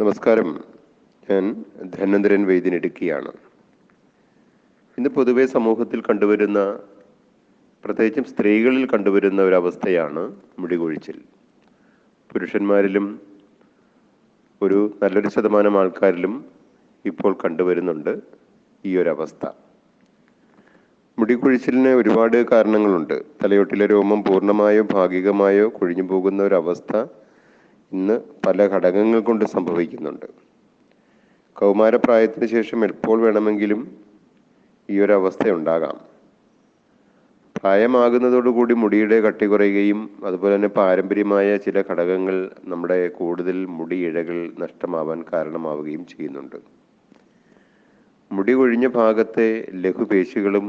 നമസ്കാരം. ഞാൻ ധന്വന്തരൻ വൈദ്യൻ ഇടുക്കിയാണ് ഇന്ന് പൊതുവെ സമൂഹത്തിൽ കണ്ടുവരുന്ന പ്രത്യേകിച്ചും സ്ത്രീകളിൽ കണ്ടുവരുന്ന ഒരവസ്ഥയാണ് മുടികൊഴിച്ചിൽ. പുരുഷന്മാരിലും ഒരു നല്ലൊരു ശതമാനം ആൾക്കാരിലും ഇപ്പോൾ കണ്ടുവരുന്നുണ്ട് ഈ ഒരവസ്ഥ. മുടികൊഴിച്ചിലിന് ഒരുപാട് കാരണങ്ങളുണ്ട്. തലയോട്ടിലെ രോമം പൂർണമായോ ഭാഗികമായോ കൊഴിഞ്ഞു പോകുന്ന ഒരവസ്ഥ ഇന്ന് പല ഘടകങ്ങൾ കൊണ്ട് സംഭവിക്കുന്നുണ്ട്. കൗമാരപ്രായത്തിന് ശേഷം എപ്പോൾ വേണമെങ്കിലും ഈ ഒരു അവസ്ഥ ഉണ്ടാകാം പ്രായമാകുന്നതോടുകൂടി മുടിയുടെ കട്ടി കുറയുകയും അതുപോലെ തന്നെ പാരമ്പര്യമായ ചില ഘടകങ്ങൾ നമ്മുടെ കൂടുതൽ മുടി ഇഴകൾ നഷ്ടമാവാൻ കാരണമാവുകയും ചെയ്യുന്നുണ്ട്. മുടി കൊഴിഞ്ഞ ഭാഗത്തെ ലഘുപേശികളും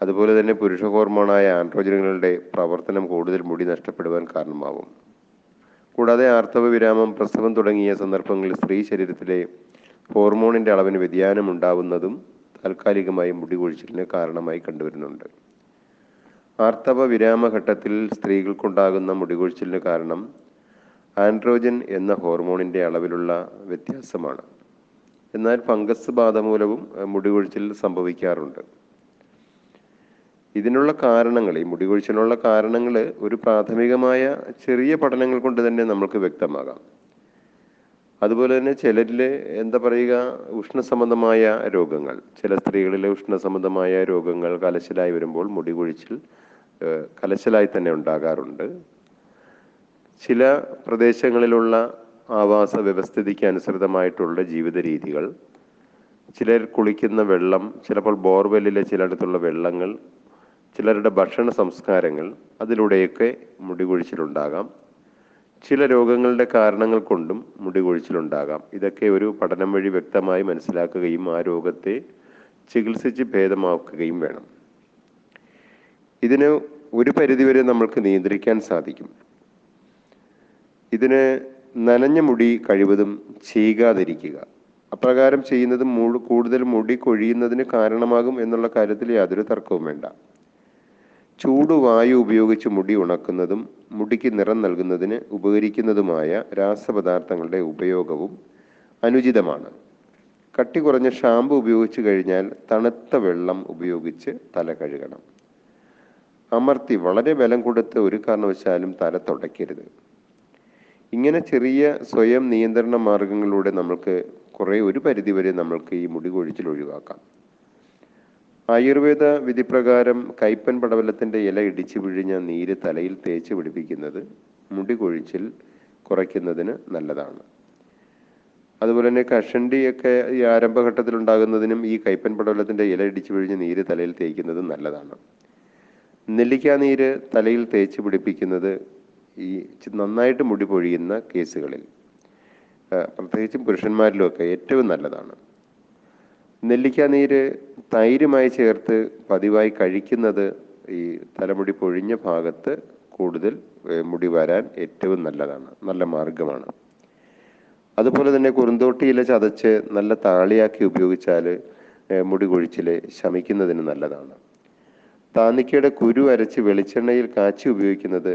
അതുപോലെ തന്നെ പുരുഷ ഹോർമോണായ ആൻഡ്രോജനുകളുടെ പ്രവർത്തനം കൂടുതൽ മുടി നഷ്ടപ്പെടുവാൻ കാരണമാവും. കൂടാതെ ആർത്തവ വിരാമം പ്രസവം തുടങ്ങിയ സന്ദർഭങ്ങളിൽ സ്ത്രീ ശരീരത്തിലെ ഹോർമോണിന്റെ അളവിന് വ്യതിയാനം ഉണ്ടാവുന്നതും താൽക്കാലികമായി മുടി കൊഴിച്ചിലിന് കാരണമായി കണ്ടുവരുന്നുണ്ട്. ആർത്തവ വിരാമഘട്ടത്തിൽ സ്ത്രീകൾക്കുണ്ടാകുന്ന മുടികൊഴിച്ചിലിന് കാരണം ആൻഡ്രോജൻ എന്ന ഹോർമോണിന്റെ അളവിലുള്ള വ്യത്യാസമാണ്. എന്നാൽ ഫംഗസ് ബാധ മൂലവും മുടി മുടികൊഴിച്ചിൽ സംഭവിക്കാറുണ്ട്. ഇതിനുള്ള കാരണങ്ങൾ ഈ മുടികൊഴിച്ചിലിനുള്ള കാരണങ്ങൾ ഒരു പ്രാഥമികമായ ചെറിയ പഠനങ്ങൾ കൊണ്ട് തന്നെ നമുക്ക് വ്യക്തമാകാം. അതുപോലെ തന്നെ ചിലരിൽ എന്താ പറയുക ഉഷ്ണസംബന്ധമായ രോഗങ്ങൾ ചില സ്ത്രീകളിലെ ഉഷ്ണസംബന്ധമായ രോഗങ്ങൾ കലശലായി വരുമ്പോൾ മുടി കൊഴിച്ചിൽ കലശലായി തന്നെ ഉണ്ടാകാറുണ്ട്. ചില പ്രദേശങ്ങളിലുള്ള ആവാസ വ്യവസ്ഥിതിക്ക് അനുസൃതമായിട്ടുള്ള ജീവിത രീതികൾ ചിലർ കുളിക്കുന്ന വെള്ളം ചിലപ്പോൾ ബോർവെല്ലിലെ ചിലയിടത്തുള്ള വെള്ളങ്ങൾ ചിലരുടെ ഭക്ഷണ സംസ്കാരങ്ങൾ അതിലൂടെയൊക്കെ മുടി കൊഴിച്ചിലുണ്ടാകാം ചില രോഗങ്ങളുടെ കാരണങ്ങൾ കൊണ്ടും മുടി കൊഴിച്ചിലുണ്ടാകാം ഇതൊക്കെ ഒരു പഠനം വഴി വ്യക്തമായി മനസ്സിലാക്കുകയും ആ രോഗത്തെ ചികിത്സിച്ച് ഭേദമാക്കുകയും വേണം. ഇതിന് ഒരു പരിധിവരെ നമ്മൾക്ക് നിയന്ത്രിക്കാൻ സാധിക്കും. ഇതിന് നനഞ്ഞ മുടി കഴിവതും ചെയ്യാതിരിക്കുക അപ്രകാരം ചെയ്യുന്നത് കൂടുതൽ മുടി കൊഴിയുന്നതിന് കാരണമാകും എന്നുള്ള കാര്യത്തിൽ യാതൊരു തർക്കവും വേണ്ട. ചൂട് വായു ഉപയോഗിച്ച് മുടി ഉണക്കുന്നതും മുടിക്ക് നിറം നൽകുന്നതിന് ഉപകരിക്കുന്നതുമായ രാസപദാർത്ഥങ്ങളുടെ ഉപയോഗവും അനുചിതമാണ്. കട്ടി കുറഞ്ഞ ഷാമ്പു ഉപയോഗിച്ച് കഴിഞ്ഞാൽ തണുത്ത വെള്ളം ഉപയോഗിച്ച് തല കഴുകണം. അമർത്തി വളരെ ബലം കൊടുത്ത് ഒരു കാരണവശാലും തല തുടയ്ക്കരുത്. ഇങ്ങനെ ചെറിയ സ്വയം നിയന്ത്രണ മാർഗങ്ങളിലൂടെ നമ്മൾക്ക് കുറേ ഒരു പരിധിവരെ നമ്മൾക്ക് ഈ മുടി കൊഴിച്ചിൽ ഒഴിവാക്കാം. ആയുർവേദ വിധിപ്രകാരം കൈപ്പൻ പടവലത്തിന്റെ ഇല ഇടിച്ചു പിഴിഞ്ഞ നീര് തലയിൽ തേച്ച് പിടിപ്പിക്കുന്നത് മുടി കൊഴിച്ചിൽ കുറയ്ക്കുന്നതിന് നല്ലതാണ്. അതുപോലെ തന്നെ കഷണ്ടിയൊക്കെ ഈ ആരംഭഘട്ടത്തിൽ ഉണ്ടാകുന്നതിനും ഈ കൈപ്പൻ പടവലത്തിന്റെ ഇല ഇടിച്ചു പിഴിഞ്ഞ് നീര് തലയിൽ തേക്കുന്നത് നല്ലതാണ്. നെല്ലിക്ക നീര് തലയിൽ തേച്ച് പിടിപ്പിക്കുന്നത് ഈ നന്നായിട്ട് മുടി പൊഴിയുന്ന കേസുകളിൽ. പ്രത്യേകിച്ചും പുരുഷന്മാരിലുമൊക്കെ ഏറ്റവും നല്ലതാണ്. നെല്ലിക്ക നീര് തൈരുമായി ചേർത്ത് പതിവായി കഴിക്കുന്നത് ഈ തലമുടി പൊഴിഞ്ഞ ഭാഗത്ത് കൂടുതൽ മുടി വരാൻ ഏറ്റവും നല്ലതാണ് നല്ല മാർഗമാണ് അതുപോലെ തന്നെ കുറുന്തോട്ടി ഇല ചതച്ച് നല്ല താളിയാക്കി ഉപയോഗിച്ചാൽ മുടി കൊഴിച്ചിൽ ശമിക്കുന്നതിന് നല്ലതാണ്. താന്നിക്കയുടെ കുരു അരച്ച് വെളിച്ചെണ്ണയിൽ കാച്ചി ഉപയോഗിക്കുന്നത്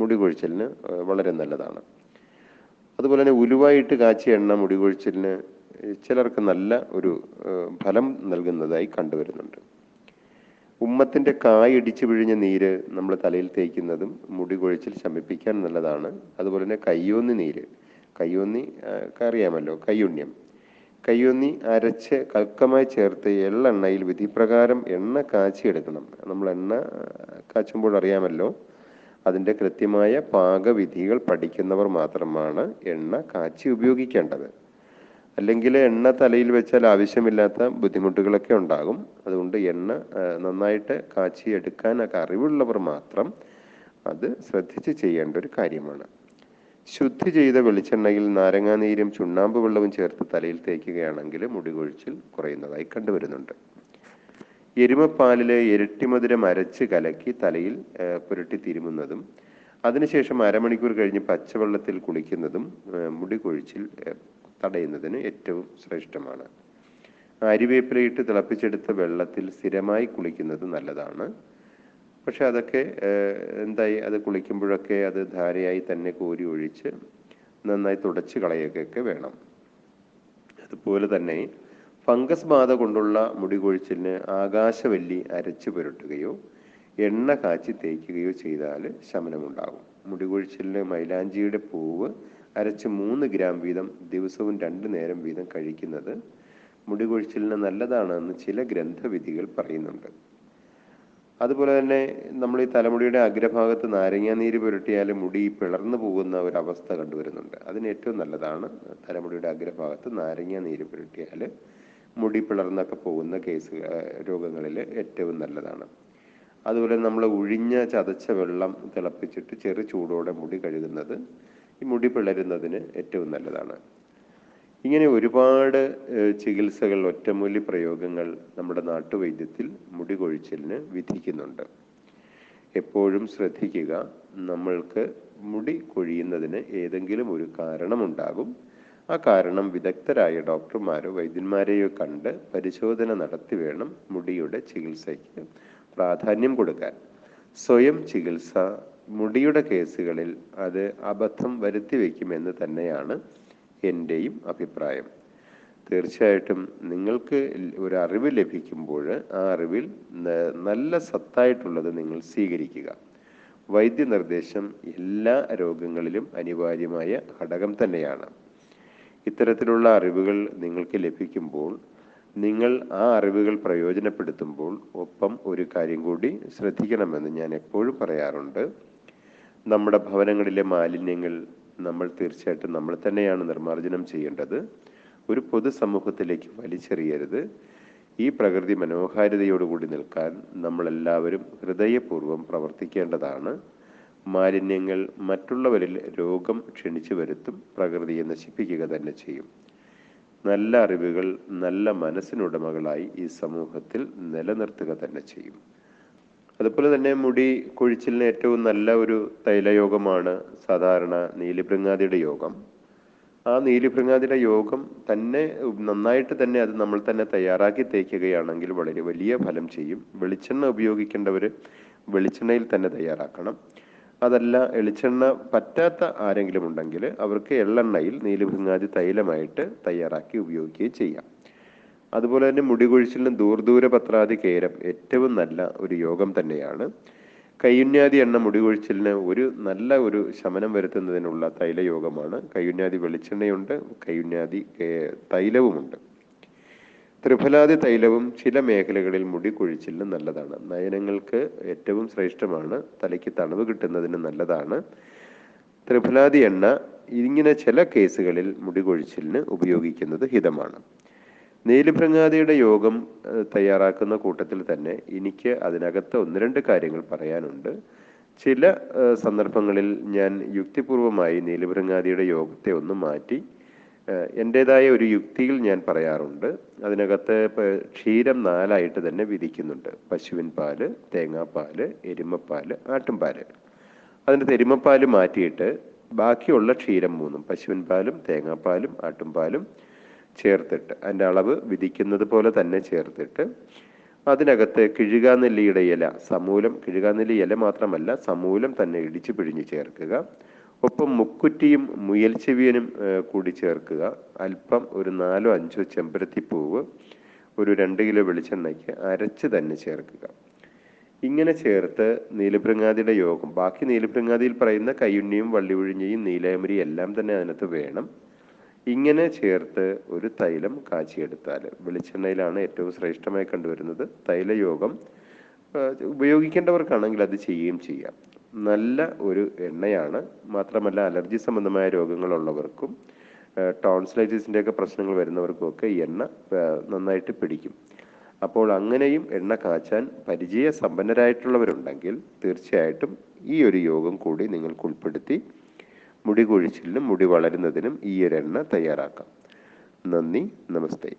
മുടി കൊഴിച്ചിലിന് വളരെ നല്ലതാണ്. അതുപോലെ തന്നെ ഉലുവായിട്ട് കാച്ചിയ എണ്ണ മുടി കൊഴിച്ചിലിന് ചിലർക്ക് നല്ല ഒരു ഫലം നൽകുന്നതായി കണ്ടുവരുന്നുണ്ട്. ഉമ്മത്തിന്റെ കായ് ഇടിച്ചു പിഴിഞ്ഞ നീര് നമ്മൾ തലയിൽ തേക്കുന്നതും മുടി കൊഴിച്ചിൽ ശമിപ്പിക്കാൻ നല്ലതാണ്. അതുപോലെ തന്നെ കയ്യോന്നി നീര്. കയ്യോന്നി അറിയാമല്ലോ കയ്യുണ്യം. കയ്യൊന്നി അരച്ച് കൽക്കമായി ചേർത്ത് എള്ളെണ്ണയിൽ വിധിപ്രകാരം എണ്ണ കാച്ചിയെടുക്കണം. നമ്മൾ എണ്ണ കാച്ചുമ്പോൾ അറിയാമല്ലോ അതിന്റെ കൃത്യമായ പാകവിധികൾ പഠിക്കുന്നവർ മാത്രമാണ് എണ്ണ കാച്ചി ഉപയോഗിക്കേണ്ടത്. അല്ലെങ്കിൽ എണ്ണ തലയിൽ വെച്ചാൽ ആവശ്യമില്ലാത്ത ബുദ്ധിമുട്ടുകളൊക്കെ ഉണ്ടാകും. അതുകൊണ്ട് എണ്ണ നന്നായിട്ട് കാച്ചി എടുക്കാനൊക്കെ അറിവുള്ളവർ മാത്രം അത് ശ്രദ്ധിച്ച് ചെയ്യേണ്ട ഒരു കാര്യമാണ്. ശുദ്ധി ചെയ്ത വെളിച്ചെണ്ണയിൽ നാരങ്ങാനീരും ചുണ്ണാമ്പ് വെള്ളവും ചേർത്ത് തലയിൽ തേക്കുകയാണെങ്കിൽ മുടി കൊഴിച്ചിൽ കുറയുന്നതായി കണ്ടുവരുന്നുണ്ട്. എരുമപ്പാലിലെ ഇരട്ടിമധുരം അരച്ച് കലക്കി തലയിൽ പുരട്ടി തിരുമുന്നതും അതിനുശേഷം അരമണിക്കൂർ കഴിഞ്ഞ് പച്ചവെള്ളത്തിൽ കുളിക്കുന്നതും മുടി കൊഴിച്ചിൽ തടയുന്നതിന് ഏറ്റവും ശ്രേഷ്ഠമാണ്. അരിവേപ്പിലയിട്ട് തിളപ്പിച്ചെടുത്ത വെള്ളത്തിൽ സ്ഥിരമായി കുളിക്കുന്നത് നല്ലതാണ്. പക്ഷെ അതൊക്കെ എന്തായി അത് കുളിക്കുമ്പോഴൊക്കെ അത് ധാരയായി തന്നെ കോരി ഒഴിച്ച് നന്നായി തുടച്ച് കളയുകയൊക്കെ വേണം. അതുപോലെ തന്നെ ഫംഗസ് ബാധ കൊണ്ടുള്ള മുടി കൊഴിച്ചിലിന് ആകാശവല്ലി അരച്ച് പുരട്ടുകയോ എണ്ണ കാച്ചി തേക്കുകയോ ചെയ്താൽ ശമനമുണ്ടാകും. മുടി കൊഴിച്ചിലിന് മൈലാഞ്ചിയുടെ പൂവ് അരച്ച് മൂന്ന് ഗ്രാം വീതം ദിവസവും രണ്ടു നേരം വീതം കഴിക്കുന്നത് മുടി കൊഴിച്ചിലിന് നല്ലതാണെന്ന് ചില ഗ്രന്ഥവിധികൾ പറയുന്നുണ്ട്. അതുപോലെ തന്നെ നമ്മൾ ഈ തലമുടിയുടെ അഗ്രഭാഗത്ത് നാരങ്ങാനീര് പുരട്ടിയാൽ മുടി പിളർന്നു പോകുന്ന ഒരു അവസ്ഥ കണ്ടുവരുന്നുണ്ട്. അതിന് ഏറ്റവും നല്ലതാണ് തലമുടിയുടെ അഗ്രഭാഗത്ത് നാരങ്ങാനീര് പുരട്ടിയാൽ മുടി പിളർന്നൊക്കെ പോകുന്ന കേസ് രോഗങ്ങളിൽ ഏറ്റവും നല്ലതാണ്. അതുപോലെ നമ്മൾ ഉഴിഞ്ഞ ചതച്ച വെള്ളം തിളപ്പിച്ചിട്ട് ചെറു ചൂടോടെ മുടി കഴുകുന്നത് ഈ മുടി പിളരുന്നതിന് ഏറ്റവും നല്ലതാണ്. ഇങ്ങനെ ഒരുപാട് ചികിത്സകൾ ഒറ്റമൂലി പ്രയോഗങ്ങൾ നമ്മുടെ നാട്ടുവൈദ്യത്തിൽ മുടി കൊഴിച്ചിലിന് വിധിക്കുന്നുണ്ട്. എപ്പോഴും ശ്രദ്ധിക്കുക നമ്മൾക്ക് മുടി കൊഴിയുന്നതിന് ഏതെങ്കിലും ഒരു കാരണമുണ്ടാകും. ആ കാരണം വിദഗ്ധരായ ഡോക്ടർമാരോ വൈദ്യന്മാരെയോ കണ്ട് പരിശോധന നടത്തി വേണം മുടിയുടെ ചികിത്സയ്ക്ക് പ്രാധാന്യം കൊടുക്കാൻ. സ്വയം ചികിത്സ മുടിയുടെ കേസുകളിൽ അത് അബദ്ധം വരുത്തി വയ്ക്കുമെന്ന് തന്നെയാണ് എന്റെയും അഭിപ്രായം. തീർച്ചയായിട്ടും നിങ്ങൾക്ക് ഒരു അറിവ് ലഭിക്കുമ്പോൾ ആ അറിവിൽ നല്ല സത്തായിട്ടുള്ളത് നിങ്ങൾ സ്വീകരിക്കുക. വൈദ്യനിർദ്ദേശം എല്ലാ രോഗങ്ങളിലും അനിവാര്യമായ ഘടകം തന്നെയാണ്. ഇത്തരത്തിലുള്ള അറിവുകൾ നിങ്ങൾക്ക് ലഭിക്കുമ്പോൾ നിങ്ങൾ ആ അറിവുകൾ പ്രയോജനപ്പെടുത്തുമ്പോൾ ഒപ്പം ഒരു കാര്യം കൂടി ശ്രദ്ധിക്കണമെന്ന് ഞാൻ എപ്പോഴും പറയാറുണ്ട്. നമ്മുടെ ഭവനങ്ങളിലെ മാലിന്യങ്ങൾ നമ്മൾ തീർച്ചയായിട്ടും നമ്മൾ തന്നെയാണ് നിർമ്മാർജനം ചെയ്യേണ്ടത്. ഒരു പൊതുസമൂഹത്തിലേക്ക് വലിച്ചെറിയരുത്. ഈ പ്രകൃതി മനോഹാരിതയോടുകൂടി നിൽക്കാൻ നമ്മളെല്ലാവരും ഹൃദയപൂർവം പ്രവർത്തിക്കേണ്ടതാണ്. മാലിന്യങ്ങൾ മറ്റുള്ളവരിൽ രോഗം ക്ഷണിച്ചു വരുത്തും പ്രകൃതിയെ നശിപ്പിക്കുക തന്നെ ചെയ്യും. നല്ല അറിവുകൾ നല്ല മനസ്സിനുടമകളായി ഈ സമൂഹത്തിൽ നിലനിർത്തുക തന്നെ ചെയ്യും. അതുപോലെ തന്നെ മുടി കൊഴിച്ചിലിന് ഏറ്റവും നല്ല ഒരു തൈലയോഗമാണ് സാധാരണ നീലിഭൃങ്ങാതിയുടെ യോഗം. ആ നീലിഭൃങ്ങാതിയുടെ യോഗം തന്നെ നന്നായിട്ട് തന്നെ അത് നമ്മൾ തന്നെ തയ്യാറാക്കി തേക്കുകയാണെങ്കിൽ വളരെ വലിയ ഫലം ചെയ്യും. വെളിച്ചെണ്ണ ഉപയോഗിക്കേണ്ടവർ വെളിച്ചെണ്ണയിൽ തന്നെ തയ്യാറാക്കണം. അതല്ല എളിച്ചെണ്ണ പറ്റാത്ത ആരെങ്കിലും ഉണ്ടെങ്കിൽ അവർക്ക് എള്ളെണ്ണയിൽ നീലിഭൃങ്ങാതി തൈലമായിട്ട് തയ്യാറാക്കി ഉപയോഗിക്കുകയും ചെയ്യാം. അതുപോലെ തന്നെ മുടി കൊഴിച്ചിലിന് ദൂർദൂര പത്രാതി കേരം ഏറ്റവും നല്ല ഒരു യോഗം തന്നെയാണ്. കയ്യുന്യാതി എണ്ണ മുടി കൊഴിച്ചിലിന് ഒരു നല്ല ഒരു ശമനം വരുത്തുന്നതിനുള്ള തൈലയോഗമാണ് കയ്യുന്യാതി വെളിച്ചെണ്ണയുണ്ട് കയ്യുന്യാതി തൈലവുമുണ്ട്. ത്രിഫലാതി തൈലവും ചില മേഖലകളിൽ മുടി കൊഴിച്ചിലിന് നല്ലതാണ്. നയനങ്ങൾക്ക് ഏറ്റവും ശ്രേഷ്ഠമാണ്. തലയ്ക്ക് തണവ് കിട്ടുന്നതിന് നല്ലതാണ്. ത്രിഫലാതി എണ്ണ ഇങ്ങനെ ചില കേസുകളിൽ മുടി കൊഴിച്ചിലിന് ഉപയോഗിക്കുന്നത് ഹിതമാണ്. നീലിഭൃങ്ങാദിയുടെ യോഗം തയ്യാറാക്കുന്ന കൂട്ടത്തിൽ തന്നെ എനിക്ക് അതിനകത്ത് ഒന്ന് രണ്ട് കാര്യങ്ങൾ പറയാനുണ്ട്. ചില സന്ദർഭങ്ങളിൽ ഞാൻ യുക്തിപൂർവമായി നീലിഭൃങ്ങാതിയുടെ യോഗത്തെ ഒന്ന് മാറ്റി എന്റെതായ ഒരു യുക്തിയിൽ ഞാൻ പറയാറുണ്ട്. അതിനകത്ത് ക്ഷീരം നാലായിട്ട് തന്നെ വിധിക്കുന്നുണ്ട്. പശുവിൻ പാൽ തേങ്ങാപ്പാൽ എരുമപ്പാൽ ആട്ടുംപാൽ. അതിന്റെ തെരുമപ്പാൽ മാറ്റിയിട്ട് ബാക്കിയുള്ള ക്ഷീരം മൂന്നും പശുവിൻ പാലും തേങ്ങാപ്പാലും ആട്ടുംപാലും ചേർത്തിട്ട് അതിന്റെ അളവ് വിധിക്കുന്നത് പോലെ തന്നെ ചേർത്തിട്ട് അതിനകത്ത് കിഴുകാനെല്ലിയുടെ ഇല സമൂലം കിഴുകാനെല്ലി ഇല മാത്രമല്ല സമൂലം തന്നെ ഇടിച്ചു പിഴിഞ്ഞ് ചേർക്കുക. ഒപ്പം മുക്കുറ്റിയും മുയൽ ചെവിയനും കൂടി ചേർക്കുക. അല്പം ഒരു നാലോ അഞ്ചോ ചെമ്പരത്തിപ്പൂവ് ഒരു രണ്ട് കിലോ വെളിച്ചെണ്ണയ്ക്ക് അരച്ച് തന്നെ ചേർക്കുക. ഇങ്ങനെ ചേർത്ത് നീലഭൃങ്ങാതിയുടെ യോഗം ബാക്കി നീലഭൃങ്ങാതിയിൽ പറയുന്ന കയ്യുണ്ണിയും വള്ളിയൊഴിഞ്ഞയും നീലയമരിയും എല്ലാം തന്നെ അതിനകത്ത് വേണം. ഇങ്ങനെ ചേർത്ത് ഒരു തൈലം കാച്ചിയെടുത്താൽ വെളിച്ചെണ്ണയിലാണ് ഏറ്റവും ശ്രേഷ്ഠമായി കണ്ടുവരുന്നത്. തൈലയോഗം ഉപയോഗിക്കേണ്ടവർക്കാണെങ്കിൽ അത് ചെയ്യുകയും ചെയ്യാം. നല്ല ഒരു എണ്ണയാണ്. മാത്രമല്ല അലർജി സംബന്ധമായ രോഗങ്ങളുള്ളവർക്കും ടോൺസിലൈറ്റിസിന്റെ ഒക്കെ പ്രശ്നങ്ങൾ വരുന്നവർക്കും ഒക്കെ ഈ എണ്ണ നന്നായിട്ട് പിടിക്കും. അപ്പോൾ അങ്ങനെയും എണ്ണ കാച്ചാൻ പരിചയ സമ്പന്നരായിട്ടുള്ളവരുണ്ടെങ്കിൽ തീർച്ചയായിട്ടും ഈ ഒരു യോഗം കൂടി നിങ്ങൾക്ക് ഉൾപ്പെടുത്തി മുടി കൊഴിച്ചിലിനും മുടി വളരുന്നതിനും ഈ ഒരു എണ്ണ തയ്യാറാക്കാം. നന്ദി നമസ്തേ.